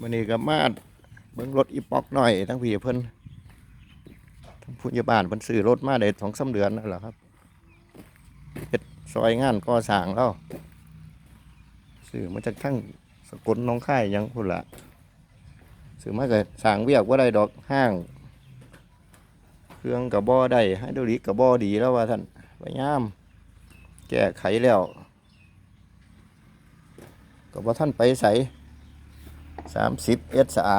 มันนี่ก็มาเบิ่งรถอีป๊อกหน่อยทั้งพี่เพิ่นทั้งผู้ใหญ่บ้านเพิ่นซื้อรถมาได้สองสามเดือนนั่นแหละครับเฮ็ดซอยงานก่อสร้างแล้วซื้อมาจากทั้งสกลน้องค่ายยังพุ่นละซื้อมาก็สางเวียกว่าได้ดอกห้าง เครื่องกับบอได้ไฮดรอลิกกับบอดีแล้วว่าท่านพยายามแก้ไขแล้วก็บ่ท่านไปใส่ สามสิบเอสอา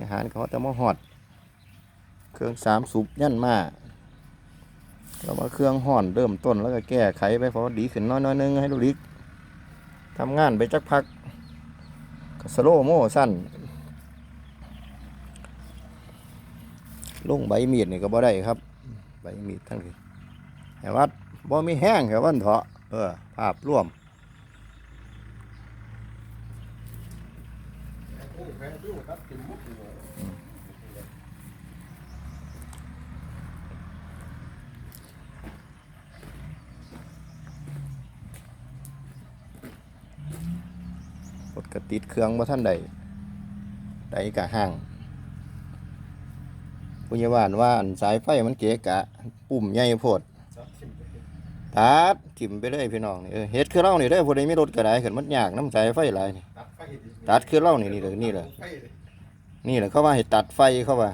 อาหารเขาจะมาหอด เครื่องสามสูบยันมาเรามาเครื่องห่อนเริ่มต้นแล้วก็แก้ไขไปพอดีขึ้นน้อยๆนึงให้ดูลิกทำงานไปจักพักก็สโลโมสั้นลงใบมีดนี่ก็บ่ได้ครับ ใบมีดทั้งทีแต่ว่าบ่มีแห้งแค่วันเถาะเออภาพร่วม รถกระติดเครื่องว่าท่านใดใดกะห่างพุญญาบาลว่าอันสายไฟมันเกะกะ ปุ่มใหญ่โพดตัดถิ่มไปเลยพี่น้องนี่เออเฮ็ดคือเล่านี่ได้อผู้ใดมีรถก็ได้ขึ้นมันยากน้ำสายไฟหลายนี่ ตัดไฟดิตัดคือเล่านี่นี่เลยนี่เลยไฟดินี่แหละเขาว่าให้ตัดไฟเขาว่า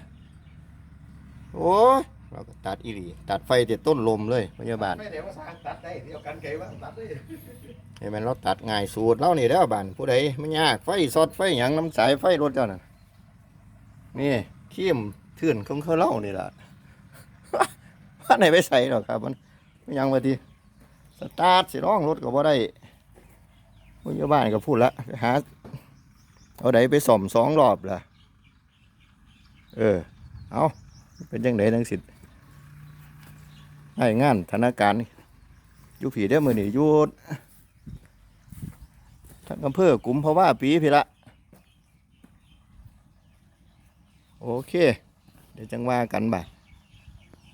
โอ้ยเราก็ตัดอีหลีตัดไฟแต่ต้นลมเลยพยาบาลไม่เดี๋ยวว่าสร้างตัดได้เดียวกันไกลว่าตัดได้เห็นไหมเราตัดง่ายสูตรเรานี่แล้วบานผู้ใดไม่ยากไฟสอดไฟหยังน้ำสายไฟรถเจ้านั่นนี่ขี้มเทื่อนของเขาเล่านี่ล่ะว่าไหนไปใส่หรอกครับ มันไม่ยังมาทีสตาร์ทสิร้องรถก็บ่ได้ผู้ใหญ่บ้านก็พูดละไปหา เอาไดไปส่อมสองรอบล่ะ เออ เอาเป็นยังไงทั้งสิทธิ์ให้งานธนาคารอยู่ผีได้มือนี่ยู่ทั้งอำเภอกลุ่มเพราะว่าปีพี่ละ โอเค เดี๋ยวจังว่ากันบ่าย